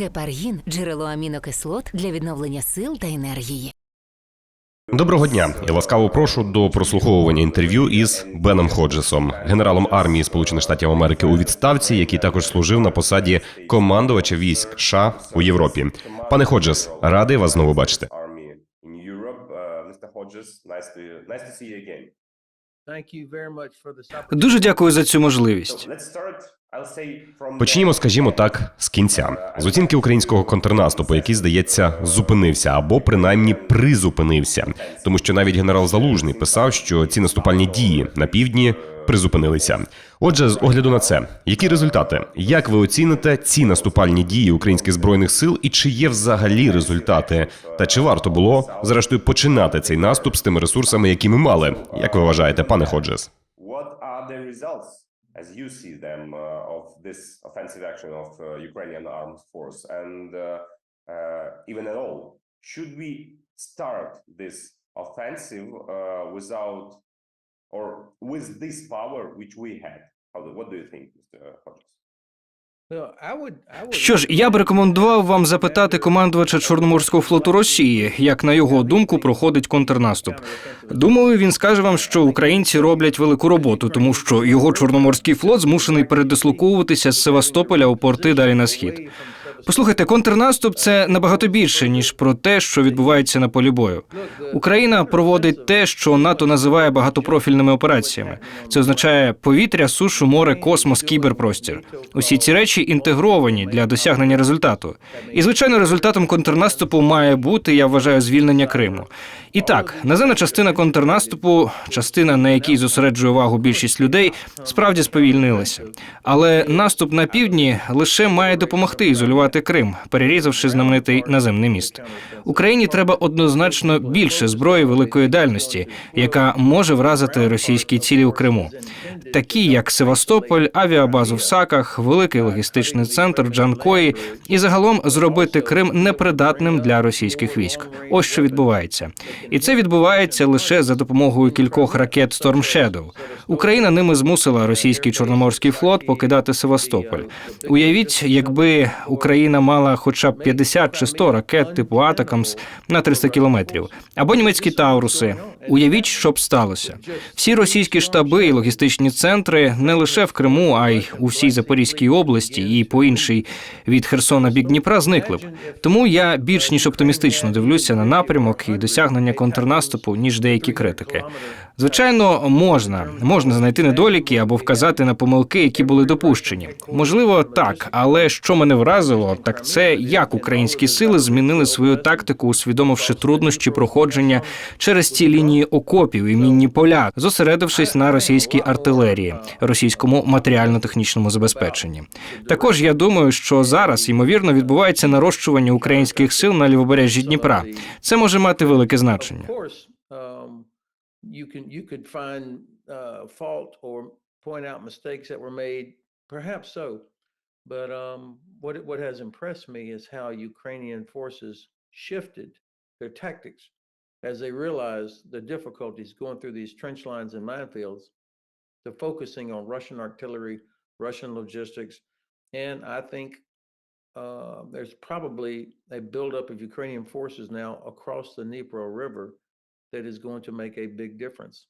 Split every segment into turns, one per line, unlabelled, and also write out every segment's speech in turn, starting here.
Гепаргін джерело амінокислот для відновлення сил та енергії.
Доброго дня. Я ласкаво прошу до прослуховування інтерв'ю із Беном Ходжесом, генералом армії Сполучених Штатів Америки у відставці, який також служив на посаді командувача військ США у Європі. Пане Ходжес, радий вас знову бачити.
Дуже дякую за цю можливість.
Почнімо, скажімо так, з кінця з оцінки українського контрнаступу, який здається зупинився або принаймні призупинився, тому що навіть генерал Залужний писав, що ці наступальні дії на півдні призупинилися. Отже, з огляду на це, які результати? Як ви оціните ці наступальні дії українських збройних сил, і чи є взагалі результати? Та чи варто було зрештою починати цей наступ з тими ресурсами, які ми мали? Як ви вважаєте, пане Ходжес?
As you see them uh, of this offensive action of uh, Ukrainian armed force, and uh, even at all, should we start this offensive without or with this power which we had? How what do you think, Mr. Hodges?
Що ж, я б рекомендував вам запитати командувача Чорноморського флоту Росії, як на його думку проходить контрнаступ. Думаю, він скаже вам, що українці роблять велику роботу, тому що його чорноморський флот змушений передислоковуватися з Севастополя у порти далі на схід. Послухайте, контрнаступ це набагато більше ніж про те, що відбувається на полі бою. Україна проводить те, що НАТО називає багатопрофільними операціями. Це означає повітря, сушу, море, космос, кіберпростір. Усі ці речі інтегровані для досягнення результату. І звичайно, результатом контрнаступу має бути, я вважаю, звільнення Криму. І так, наземна частина контрнаступу, частина на якій зосереджує увагу більшість людей, справді сповільнилася. Але наступ на півдні лише має допомогти ізолювати Крим, перерізавши знаменитий наземний міст. Україні треба однозначно більше зброї великої дальності, яка може вразити російські цілі у Криму, такі як Севастополь, авіабазу в Саках, великий логістичний центр Джанкої, і загалом зробити Крим непридатним для російських військ. Ось що відбувається, і це відбувається лише за допомогою кількох ракет Storm Shadow. Україна ними змусила російський чорноморський флот покидати Севастополь. Уявіть, якби Україна мала хоча б 50 чи 100 ракет типу Атакамс на 300 кілометрів, або німецькі Тауруси. Уявіть, що б сталося. Всі російські штаби і логістичні центри не лише в Криму, а й у всій Запорізькій області і по іншій від Херсона бік Дніпра зникли б. Тому я більш ніж оптимістично дивлюся на напрямок і досягнення контрнаступу, ніж деякі критики. Звичайно, можна можна знайти недоліки або вказати на помилки, які були допущені. Можливо, так, але що мене вразило, так це як українські сили змінили свою тактику, усвідомивши труднощі проходження через ці лінії окопів і мінні поля, зосередившись на російській артилерії, російському матеріально-технічному забезпеченні. Також я думаю, що зараз ймовірно відбувається нарощування українських сил на лівобережжі Дніпра. Це може мати велике значення.
You can you could find uh, fault or point out mistakes that were made, perhaps so. But um, what what has impressed me is how Ukrainian forces shifted their tactics as they realized the difficulties going through these trench lines and minefields, to focusing on Russian artillery, Russian logistics, and I think uh, there's probably a buildup of Ukrainian forces now across the Dnipro River that is going to make a big difference.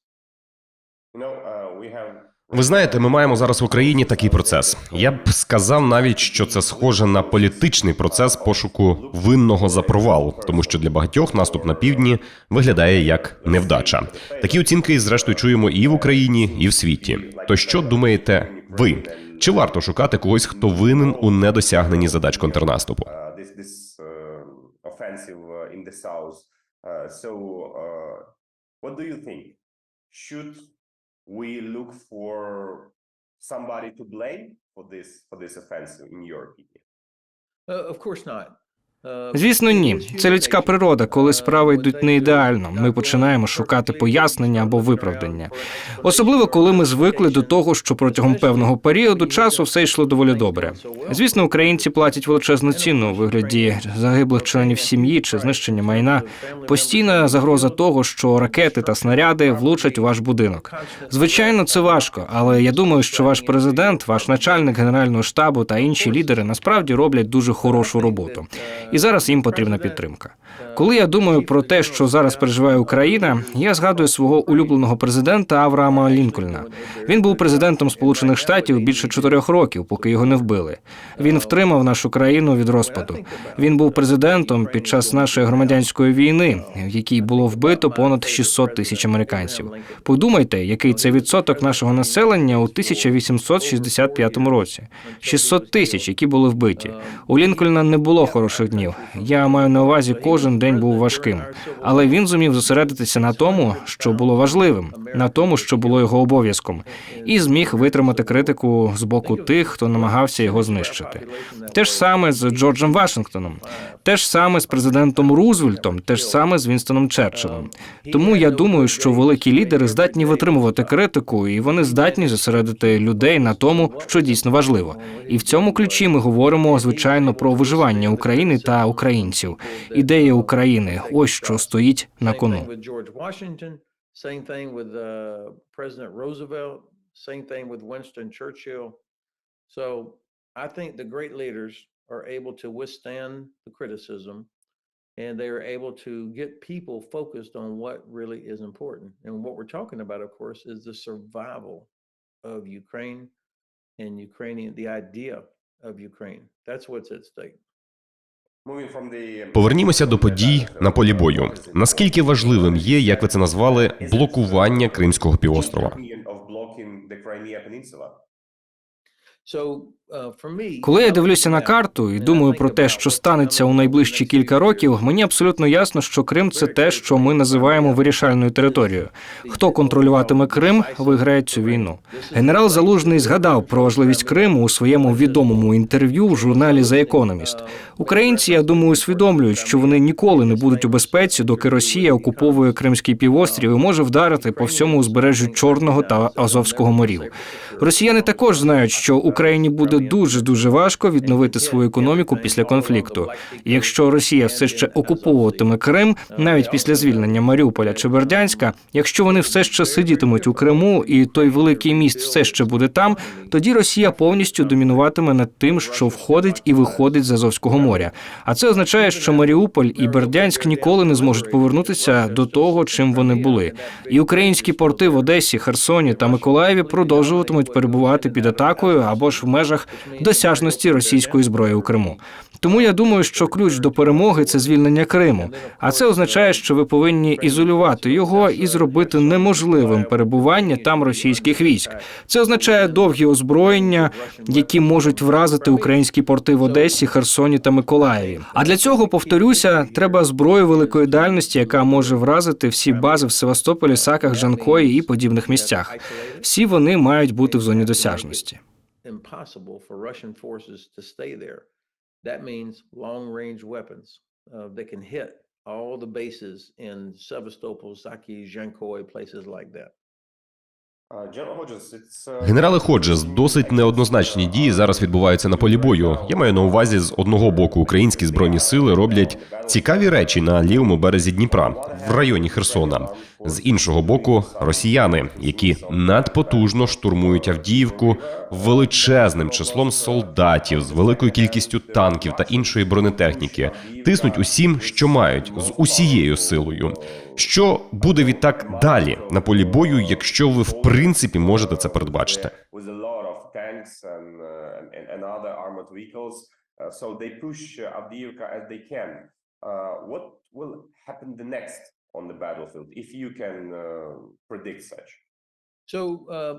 You know, uh, we have.
Ви знаєте, ми маємо зараз в Україні такий процес. Я б сказав навіть, що це схоже на політичний процес пошуку винного за провал, тому що для багатьох наступ на півдні виглядає як невдача. Такі оцінки, зрештою, чуємо і в Україні, і в світі. То що думаєте ви? Чи варто шукати когось, хто винен у недосягненні задач контрнаступу?
Uh, so, uh, what do you think? Should we look for somebody to blame for this for this offensive, in your opinion?
Uh, of course not.
Звісно, ні. Це людська природа. Коли справи йдуть не ідеально, ми починаємо шукати пояснення або виправдання. Особливо, коли ми звикли до того, що протягом певного періоду часу все йшло доволі добре. Звісно, українці платять величезну ціну у вигляді загиблих членів сім'ї чи знищення майна. Постійна загроза того, що ракети та снаряди влучать у ваш будинок. Звичайно, це важко, але я думаю, що ваш президент, ваш начальник генерального штабу та інші лідери насправді роблять дуже хорошу роботу. І зараз їм потрібна підтримка. Коли я думаю про те, що зараз переживає Україна, я згадую свого улюбленого президента Авраама Лінкольна. Він був президентом Сполучених Штатів більше чотирьох років, поки його не вбили. Він втримав нашу країну від розпаду. Він був президентом під час нашої громадянської війни, в якій було вбито понад 600 тисяч американців. Подумайте, який це відсоток нашого населення у 1865 році. 600 тисяч, які були вбиті. У Лінкольна не було хороших днів. Я маю на увазі, кожен день був важким, але він зумів зосередитися на тому, що було важливим, на тому, що було його обов'язком, і зміг витримати критику з боку тих, хто намагався його знищити. Те ж саме з Джорджем Вашингтоном, те ж саме з президентом Рузвельтом, те ж саме з Вінстоном Черчиллем. Тому я думаю, що великі лідери здатні витримувати критику, і вони здатні зосередити людей на тому, що дійсно важливо. І в цьому ключі ми говоримо звичайно про виживання України та українців. Ідея України ось що стоїть на
Same
кону.
thing with George Washington, same thing with uh, President Roosevelt, same thing with Winston Churchill. So I think the great leaders are able to withstand the criticism and they are able to get people focused on what really is important. And what we're talking about, of course, is the survival of Ukraine and Ukrainian, the idea of Ukraine. That's what's at stake.
Повернімося до подій на полі бою. Наскільки важливим є, як ви це назвали, блокування Кримського півострова?
Коли я дивлюся на карту і думаю про те, що станеться у найближчі кілька років, мені абсолютно ясно, що Крим це те, що ми називаємо вирішальною територією. Хто контролюватиме Крим, виграє цю війну. Генерал Залужний згадав про важливість Криму у своєму відомому інтерв'ю в журналі The Economist. Українці, я думаю, усвідомлюють, що вони ніколи не будуть у безпеці, доки Росія окуповує Кримський півострів і може вдарити по всьому узбережжю Чорного та Азовського морів. Росіяни також знають, що Україні буде дуже дуже важко відновити свою економіку після конфлікту. І якщо Росія все ще окуповуватиме Крим, навіть після звільнення Маріуполя чи Бердянська, якщо вони все ще сидітимуть у Криму, і той великий міст все ще буде там, тоді Росія повністю домінуватиме над тим, що входить і виходить з Азовського моря. А це означає, що Маріуполь і Бердянськ ніколи не зможуть повернутися до того, чим вони були. І українські порти в Одесі, Херсоні та Миколаєві продовжуватимуть перебувати під атакою або ж в межах досяжності російської зброї у Криму. Тому я думаю, що ключ до перемоги це звільнення Криму. А це означає, що ви повинні ізолювати його і зробити неможливим перебування там російських військ. Це означає довгі озброєння, які можуть вразити українські порти в Одесі, Херсоні та Миколаєві. А для цього повторюся, треба зброю великої дальності, яка може вразити всі бази в Севастополі, Саках, Жанкої і подібних місцях. Всі вони мають бути в зоні досяжності.
Impossible for Russian forces to stay there. That means long range weapons uh, that can hit all the bases in Sevastopol, Saki, Zhankoi, places like that.
Генерали Ходжес, досить неоднозначні дії зараз відбуваються на полі бою. Я маю на увазі, з одного боку українські збройні сили роблять цікаві речі на лівому березі Дніпра, в районі Херсона. З іншого боку, росіяни, які надпотужно штурмують Авдіївку величезним числом солдатів, з великою кількістю танків та іншої бронетехніки, тиснуть усім, що мають, з усією силою. Що буде відтак далі на полі бою, якщо ви в принципі можете це передбачити?
with a lot of tanks and uh, and, and other armored vehicles. Uh, so they push uh, as they can. Uh, what will happen the next on the battlefield, if you can uh, predict such?
So uh,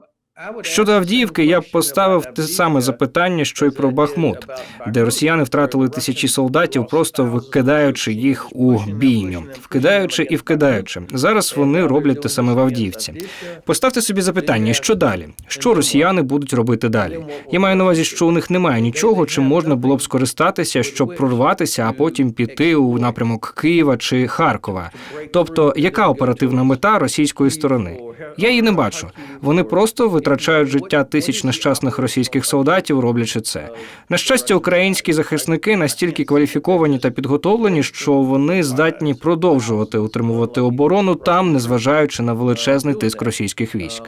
Щодо Авдіївки, я б поставив те саме запитання, що й про Бахмут, де росіяни втратили тисячі солдатів, просто викидаючи їх у бійню, вкидаючи і вкидаючи. Зараз вони роблять те саме в Авдіївці. Поставте собі запитання, що далі? Що росіяни будуть робити далі? Я маю на увазі, що у них немає нічого, чим можна було б скористатися, щоб прорватися, а потім піти у напрямок Києва чи Харкова. Тобто, яка оперативна мета російської сторони? Я її не бачу. Вони просто витрачають життя тисяч нещасних російських солдатів, роблячи це. На щастя, українські захисники настільки кваліфіковані та підготовлені, що вони здатні продовжувати утримувати оборону там, незважаючи на величезний тиск російських військ.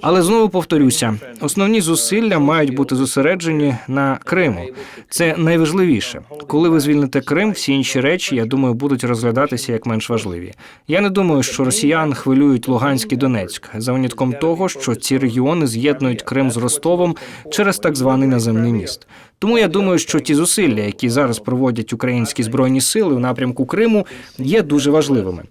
Але знову повторюся: основні зусилля мають бути зосереджені на Криму. Це найважливіше. Коли ви звільните Крим, всі інші речі, я думаю, будуть розглядатися як менш важливі. Я не думаю, що росіян хвилюють Луганськ і Донецьк за винятком того, що ці регіони з'єднують Крим з Ростовом через так званий наземний міст. Тому я думаю, що ті зусилля, які зараз проводять українські збройні сили у напрямку Криму, є дуже важливими.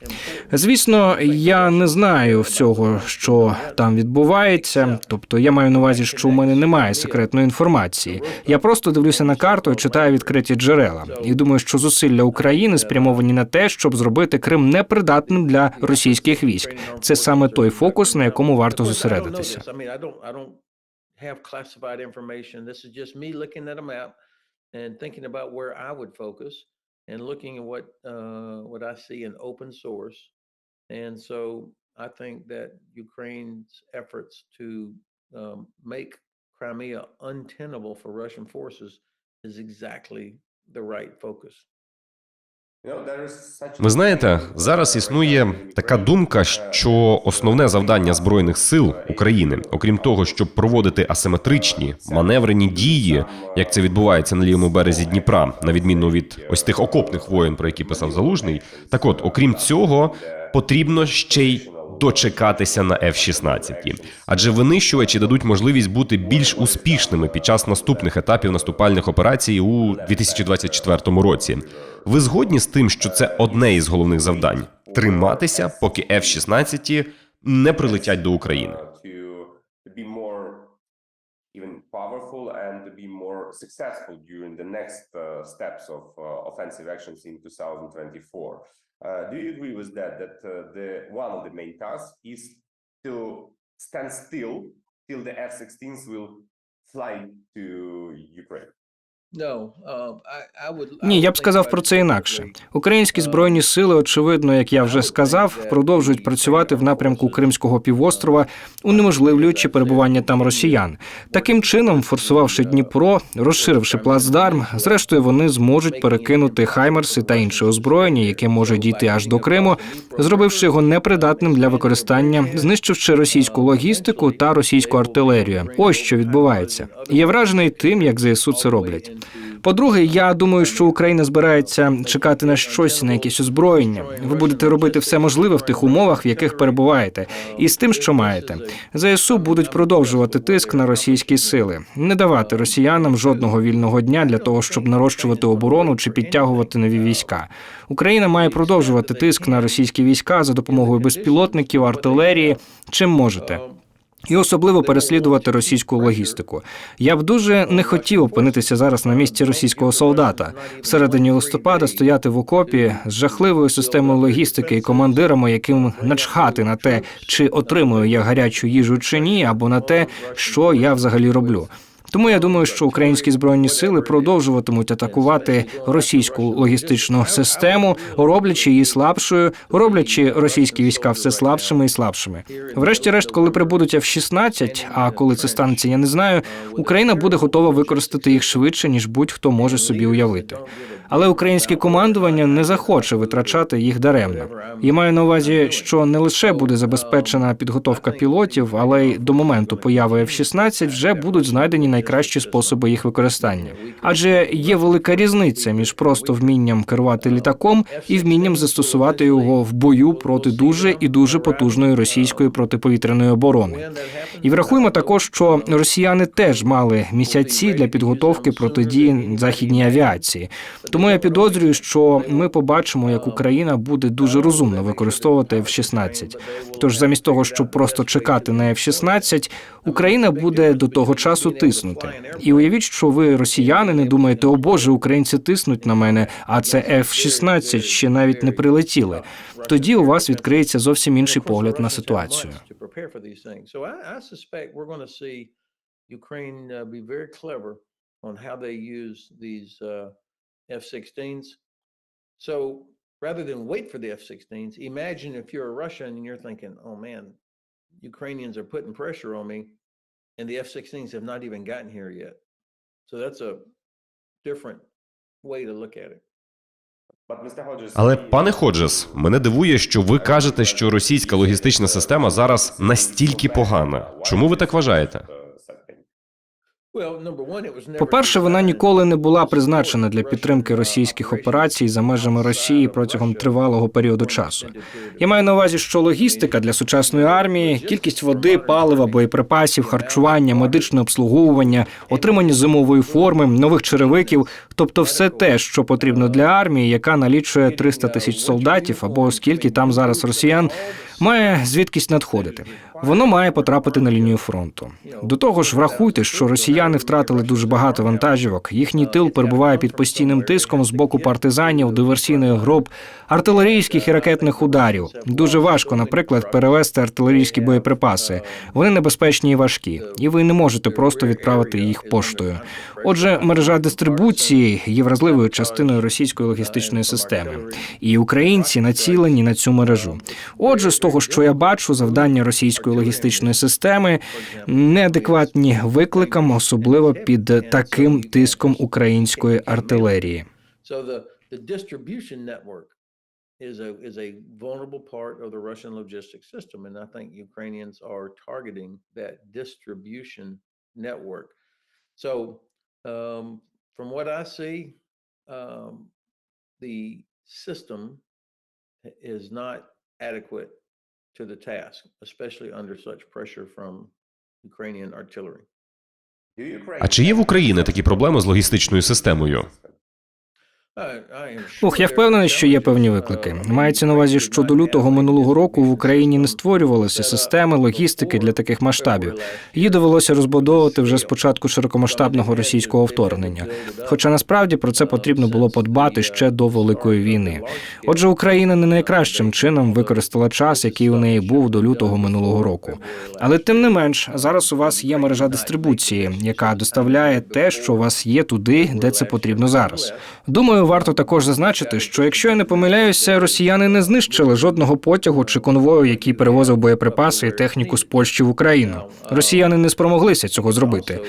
Звісно, я не знаю всього, що там відбувається. Тобто, я маю на увазі, що у мене немає секретної інформації. Я просто дивлюся на карту і читаю відкриті джерела. І думаю, що зусилля України спрямовані на те, щоб зробити Крим непридатним для російських військ. Це саме той фокус, на якому варто зосередитися.
Have classified information. This is just me looking at a map and thinking about where I would focus and looking at what, uh, what I see in open source. And so I think that Ukraine's efforts to um, make Crimea untenable for Russian forces is exactly the right focus.
Ви знаєте, зараз існує така думка, що основне завдання збройних сил України, окрім того, щоб проводити асиметричні маневрені дії, як це відбувається на лівому березі Дніпра, на відміну від ось тих окопних воєн, про які писав Залужний. Так от, окрім цього, потрібно ще й дочекатися на F-16. адже винищувачі дадуть можливість бути більш успішними під час наступних етапів наступальних операцій у 2024 році. Ви згодні з тим, що це одне із головних завдань триматися, поки F-16 не прилетять до України.
even powerful and to be more successful during the next uh, steps of uh, offensive actions in 2024. Uh, do you agree with that? That uh, the one of the main tasks is to stand still till the F-16s will fly to Ukraine.
Ні, я б сказав про це інакше. Українські збройні сили, очевидно, як я вже сказав, продовжують працювати в напрямку Кримського півострова, унеможливлюючи перебування там росіян. Таким чином, форсувавши Дніпро, розширивши плацдарм, зрештою вони зможуть перекинути хаймерси та інше озброєння, яке може дійти аж до Криму, зробивши його непридатним для використання, знищивши російську логістику та російську артилерію. Ось що відбувається. Я вражений тим, як ЗСУ це роблять. По-друге, я думаю, що Україна збирається чекати на щось, на якесь озброєння. Ви будете робити все можливе в тих умовах, в яких перебуваєте, і з тим, що маєте. ЗСУ будуть продовжувати тиск на російські сили, не давати росіянам жодного вільного дня для того, щоб нарощувати оборону чи підтягувати нові війська. Україна має продовжувати тиск на російські війська за допомогою безпілотників, артилерії, чим можете. І особливо переслідувати російську логістику. Я б дуже не хотів опинитися зараз на місці російського солдата в середині листопада стояти в окопі з жахливою системою логістики і командирами, яким начхати на те, чи отримую я гарячу їжу чи ні, або на те, що я взагалі роблю. Тому я думаю, що українські збройні сили продовжуватимуть атакувати російську логістичну систему, роблячи її слабшою, роблячи російські війська все слабшими і слабшими. Врешті-решт, коли прибудуть F-16, а коли це станеться, я не знаю. Україна буде готова використати їх швидше ніж будь-хто може собі уявити. Але українське командування не захоче витрачати їх даремно. Я маю на увазі, що не лише буде забезпечена підготовка пілотів, але й до моменту появи F-16 вже будуть знайдені найкращі способи їх використання. Адже є велика різниця між просто вмінням керувати літаком і вмінням застосувати його в бою проти дуже і дуже потужної російської протиповітряної оборони. І врахуємо також, що росіяни теж мали місяці для підготовки протидії західній авіації. Тому Тому я підозрюю, що ми побачимо, як Україна буде дуже розумно використовувати F-16. Тож замість того, щоб просто чекати на F-16, Україна буде до того часу тиснути. І уявіть, що ви, росіяни, не думаєте, о Боже, українці тиснуть на мене, а це F-16 ще навіть не прилетіли. Тоді у вас відкриється зовсім інший погляд на ситуацію.
Ukraine uh, be very clever on how they use these uh, F-16s. So rather than wait for the F-16s, imagine if you're a Russian and you're thinking, "Oh man, Ukrainians are putting pressure on me, and the F-16s have not even gotten here yet." So that's a different way to look at it.
But Mr. Hodges,
Але пане Ходжес, мене дивує, що ви кажете, що російська логістична система зараз настільки погана. Чому ви так вважаєте?
По-перше, вона ніколи не була призначена для підтримки російських операцій за межами Росії протягом тривалого періоду часу. Я маю на увазі, що логістика для сучасної армії, кількість води, палива, боєприпасів, харчування, медичне обслуговування, отримання зимової форми, нових черевиків, тобто все те, що потрібно для армії, яка налічує 300 тисяч солдатів або скільки там зараз росіян, має звідкись надходити. Воно має потрапити на лінію фронту. До того ж, врахуйте, що росіяни втратили дуже багато вантажівок. Їхній тил перебуває під постійним тиском з боку партизанів, диверсійних груп, артилерійських і ракетних ударів. Дуже важко, наприклад, перевезти артилерійські боєприпаси. Вони небезпечні і важкі, і ви не можете просто відправити їх поштою. Отже, мережа дистрибуції є вразливою частиною російської логістичної системи, і українці націлені на цю мережу. Отже, з того, що я бачу, завдання російської логістичної системи неадекватні викликам, особливо під таким тиском української артилерії.
Is a, is a vulnerable part of the Russian logistics system. And I think Ukrainians are targeting that distribution network. So um, from what I see, um, the system is not adequate to the task, especially under such pressure from Ukrainian artillery.
А чи є в Україні такі проблеми з логістичною системою?
Ох, я впевнений, що є певні виклики. Мається на увазі, що до лютого минулого року в Україні не створювалися системи логістики для таких масштабів. Її довелося розбудовувати вже з початку широкомасштабного російського вторгнення. Хоча насправді про це потрібно було подбати ще до великої війни. Отже, Україна не найкращим чином використала час, який у неї був до лютого минулого року. Але тим не менш, зараз у вас є мережа дистрибуції, яка доставляє те, що у вас є туди, де це потрібно зараз. Думаю, варто також зазначити, що якщо я не помиляюся, росіяни не знищили жодного потягу чи конвою, який перевозив боєприпаси і техніку з Польщі в Україну. Росіяни не спромоглися цього зробити.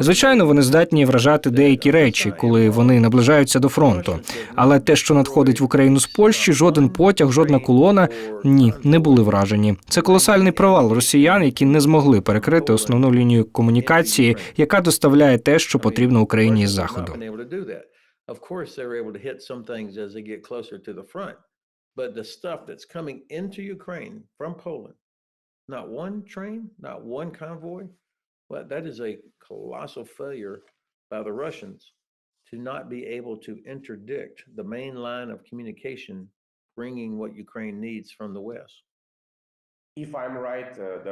Звичайно, вони здатні вражати деякі речі, коли вони наближаються до фронту. Але те, що надходить в Україну з Польщі, жоден потяг, жодна колона ні, не були вражені. Це колосальний провал росіян, які не змогли перекрити основну лінію комунікації, яка доставляє те, що потрібно Україні з заходу.
Of course, they were able to hit some things as they get closer to the front, but the stuff that's coming into Ukraine from Poland, not one train, not one convoy, well, that is a colossal failure by the Russians to not be able to interdict the main line of communication, bringing what Ukraine needs from the west.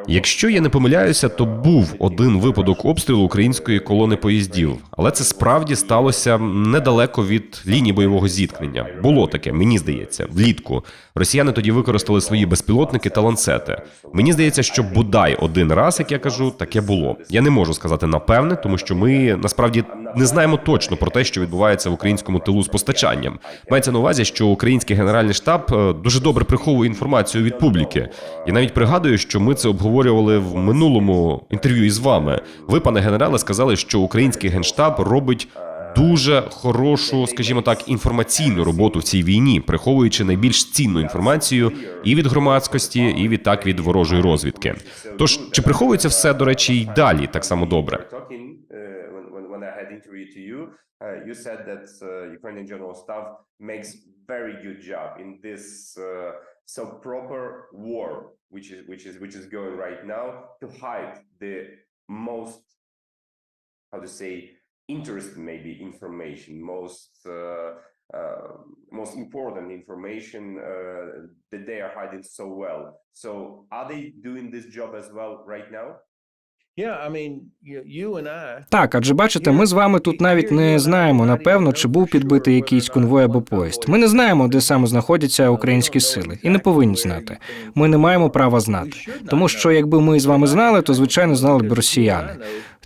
Якщо я не помиляюся, то був один випадок обстрілу української колони поїздів, але це справді сталося недалеко від лінії бойового зіткнення. Було таке, мені здається, влітку. Росіяни тоді використали свої безпілотники та ланцети. Мені здається, що бодай один раз, як я кажу, таке було. Я не можу сказати напевне, тому що ми насправді не знаємо точно про те, що відбувається в українському тилу з постачанням. Мається на увазі, що український генеральний штаб е, дуже добре приховує інформацію від публіки. І навіть пригадую, що ми це обговорювали в минулому інтерв'ю із вами. Ви, пане генерале, сказали, що український генштаб робить дуже хорошу, скажімо так, інформаційну роботу в цій війні, приховуючи найбільш цінну інформацію і від громадськості, і відтак від ворожої розвідки. Тож чи приховується все до речі й далі так само добре?
When, I had interview to you, uh, you said that uh, Ukrainian general staff makes very good job in this uh, so proper war, which is which is which is going right now to hide the most how to say interesting maybe information, most uh, uh, most important information uh, that they are hiding so well. So, are they doing this job as well right now?
Так, адже бачите, ми з вами тут навіть не знаємо напевно, чи був підбитий якийсь конвой або поїзд. Ми не знаємо, де саме знаходяться українські сили, і не повинні знати. Ми не маємо права знати, тому що якби ми з вами знали, то звичайно знали б росіяни.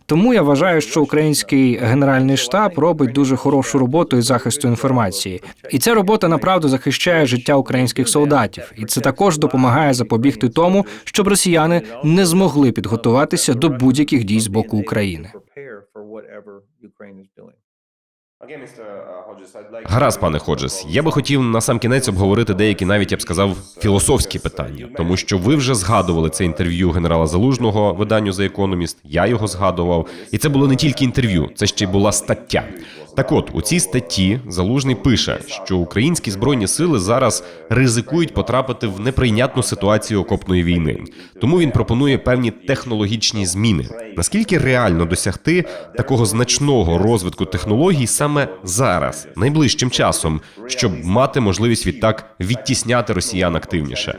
Тому я вважаю, що український генеральний штаб робить дуже хорошу роботу із захисту інформації, і ця робота направду захищає життя українських солдатів, і це також допомагає запобігти тому, щоб росіяни не змогли підготуватися до будь-яких дій з боку України.
Гаразд, пане Ходжес. Я би хотів на сам кінець обговорити деякі, навіть я б сказав, філософські питання, тому що ви вже згадували це інтерв'ю генерала Залужного виданню The Economist, Я його згадував, і це було не тільки інтерв'ю, це ще й була стаття. Так от у цій статті Залужний пише, що українські збройні сили зараз ризикують потрапити в неприйнятну ситуацію окопної війни. Тому він пропонує певні технологічні зміни. Наскільки реально досягти такого значного розвитку технологій саме зараз, найближчим часом, щоб мати можливість відтак відтісняти росіян активніше?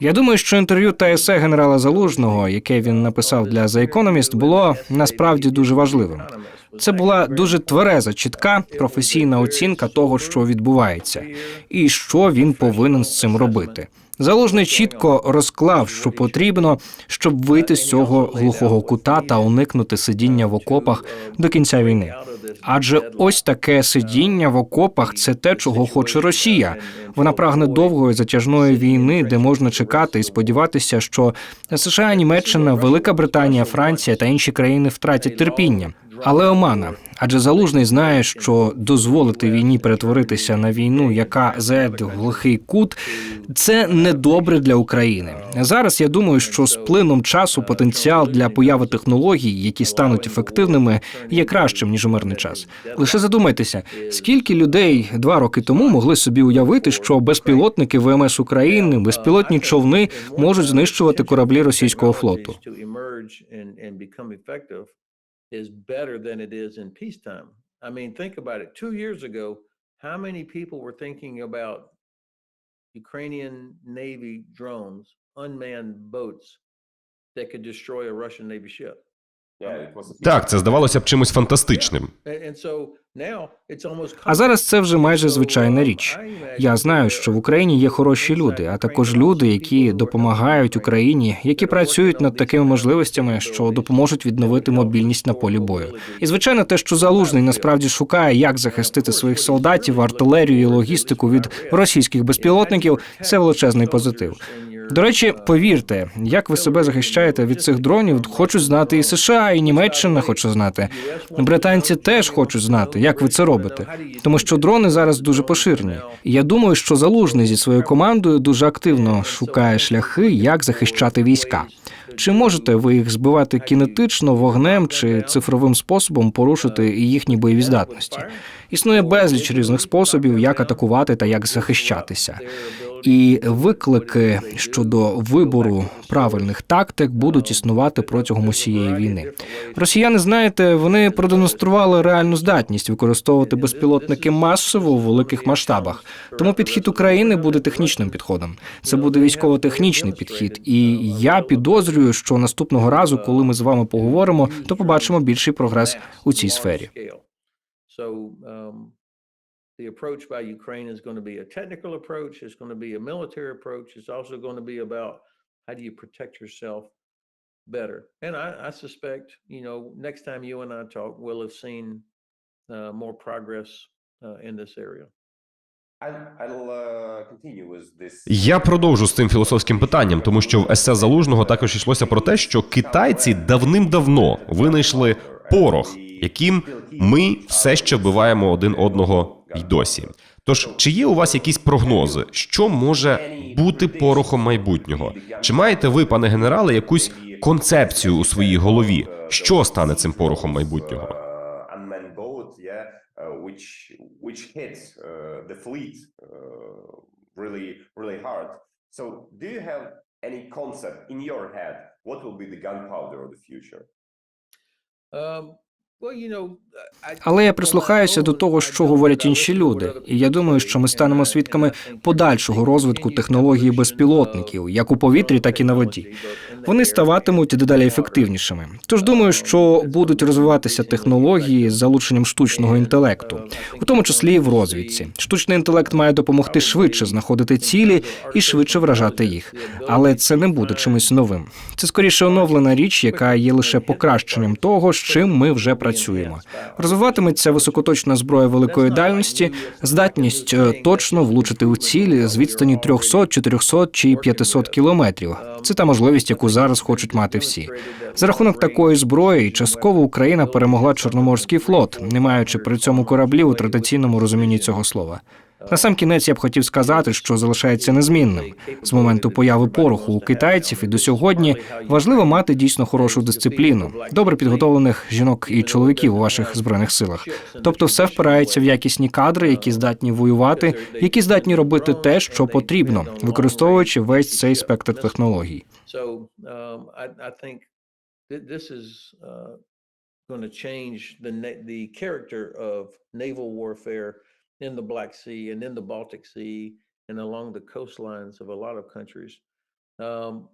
Я думаю, що інтерв'ю та есе генерала Залужного, яке він написав для The Economist, було насправді дуже важливим. Це була дуже твереза, чітка професійна оцінка того, що відбувається, і що він повинен з цим робити. Залужний чітко розклав, що потрібно, щоб вийти з цього глухого кута та уникнути сидіння в окопах до кінця війни. Адже ось таке сидіння в окопах це те, чого хоче Росія. Вона прагне довгої затяжної війни, де можна чекати і сподіватися, що США, Німеччина, Велика Британія, Франція та інші країни втратять терпіння. Але омана, адже залужний знає, що дозволити війні перетворитися на війну, яка зайде в глухий кут, це не добре для України. Зараз я думаю, що з плином часу потенціал для появи технологій, які стануть ефективними, є кращим ніж у мирний час. Лише задумайтеся, скільки людей два роки тому могли собі уявити, що безпілотники ВМС України, безпілотні човни можуть знищувати кораблі російського флоту.
Is better than it is in peacetime. I mean, think about it. Two years ago, how many people were thinking about Ukrainian Navy drones, unmanned boats that could destroy a Russian Navy ship?
Так, це здавалося б чимось фантастичним.
А зараз це вже майже звичайна річ. Я знаю, що в Україні є хороші люди, а також люди, які допомагають Україні, які працюють над такими можливостями, що допоможуть відновити мобільність на полі бою. І звичайно, те, що залужний насправді шукає, як захистити своїх солдатів, артилерію і логістику від російських безпілотників, це величезний позитив. До речі, повірте, як ви себе захищаєте від цих дронів, хочуть знати і США, і Німеччина хоче знати. Британці теж хочуть знати, як ви це робите, тому що дрони зараз дуже поширені. Я думаю, що залужний зі своєю командою дуже активно шукає шляхи, як захищати війська. Чи можете ви їх збивати кінетично, вогнем чи цифровим способом порушити їхні бойові здатності? Існує безліч різних способів, як атакувати та як захищатися. І виклики щодо вибору правильних тактик будуть існувати протягом усієї війни. Росіяни, знаєте, вони продемонстрували реальну здатність використовувати безпілотники масово у великих масштабах. Тому підхід України буде технічним підходом. Це буде військово-технічний підхід. І я підозрюю, що наступного разу, коли ми з вами поговоримо, то побачимо більший прогрес у цій сфері.
Um, the approach by Ukraine is going to be a technical approach. It's going to be a military approach. It's also going to be about how do you protect yourself better. And I, I suspect, you know, next time you and I talk, we'll have seen uh, more progress uh, in this area.
I'll, I'll uh, continue with this.
Я продовжу з цим філософським питанням, тому що в есе залужного також йшлося про те, що китайці давним-давно винайшли порох, яким ми все ще вбиваємо один одного й досі. Тож, чи є у вас якісь прогнози, що може бути порохом майбутнього? Чи маєте ви, пане генерале, якусь концепцію у своїй голові? Що стане цим порохом майбутнього?
So, do you have any concept in your head, what will be the gunpowder of the future?
Um,
Але я прислухаюся до того, що говорять інші люди, і я думаю, що ми станемо свідками подальшого розвитку технології безпілотників, як у повітрі, так і на воді. Вони ставатимуть дедалі ефективнішими. Тож думаю, що будуть розвиватися технології з залученням штучного інтелекту, у тому числі і в розвідці. Штучний інтелект має допомогти швидше знаходити цілі і швидше вражати їх. Але це не буде чимось новим. Це скоріше оновлена річ, яка є лише покращенням того, з чим ми вже працюємо. Розвиватиметься високоточна зброя великої дальності, здатність е, точно влучити у ціль з відстані 300, 400 чи 500 кілометрів. Це та можливість, яку зараз хочуть мати всі. За рахунок такої зброї, частково Україна перемогла Чорноморський флот, не маючи при цьому кораблів у традиційному розумінні цього слова. На сам кінець я б хотів сказати, що залишається незмінним з моменту появи пороху у китайців і до сьогодні важливо мати дійсно хорошу дисципліну, добре підготовлених жінок і чоловіків у ваших збройних силах. Тобто, все впирається в якісні кадри, які здатні воювати, які здатні робити те, що потрібно, використовуючи весь цей спектр технологій.
Um, uh, going to change the the character of naval warfare in the Black Sea and in the Baltic Sea and along the coastlines of a lot of countries. Um,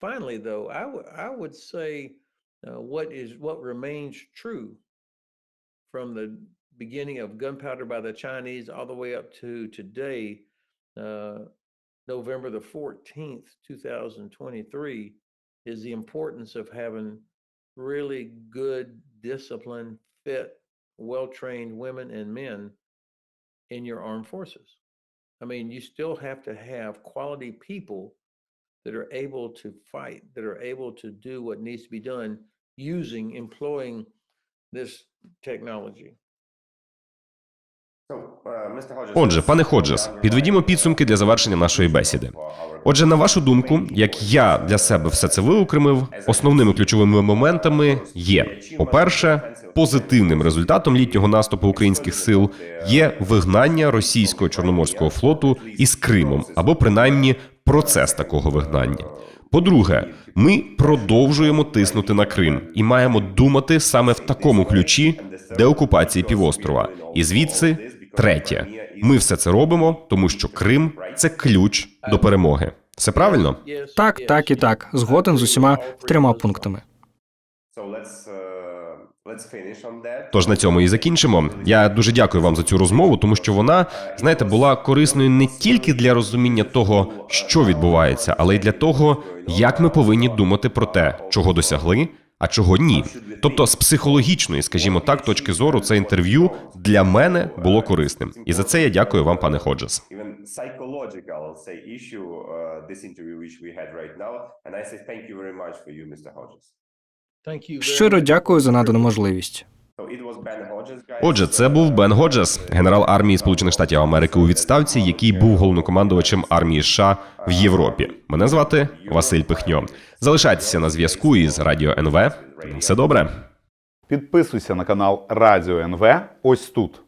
finally, though, I would I would say uh, what is what remains true from the beginning of gunpowder by the Chinese all the way up to today. Uh, November the 14th, 2023, is the importance of having really good, disciplined, fit, well trained women and men in your armed forces. I mean, you still have to have quality people that are able to fight, that are able to do what needs to be done using, employing this technology.
Отже, пане Ходжес, підведімо підсумки для завершення нашої бесіди. Отже, на вашу думку, як я для себе все це виокремив, основними ключовими моментами є: по-перше, позитивним результатом літнього наступу українських сил є вигнання російського чорноморського флоту із Кримом, або принаймні процес такого вигнання. По-друге, ми продовжуємо тиснути на Крим і маємо думати саме в такому ключі деокупації півострова. І звідси третє, ми все це робимо, тому що Крим це ключ до перемоги. Все правильно?
Так, так і так, згоден з усіма трьома пунктами.
Тож на цьому і закінчимо. Я дуже дякую вам за цю розмову, тому що вона, знаєте, була корисною не тільки для розуміння того, що відбувається, але й для того, як ми повинні думати про те, чого досягли, а чого ні. Тобто, з психологічної, скажімо так, точки зору, це інтерв'ю для мене було корисним. І за це я дякую вам, пане Ходжес.
Uh,
Щиро дякую за надану можливість.
Отже, це був Бен Годжес, генерал армії Сполучених Штатів Америки у відставці, який був головнокомандувачем армії США в Європі. Мене звати Василь Пихньо. Залишайтеся на зв'язку із Радіо НВ. Все добре.
Підписуйся на канал Радіо НВ ось тут.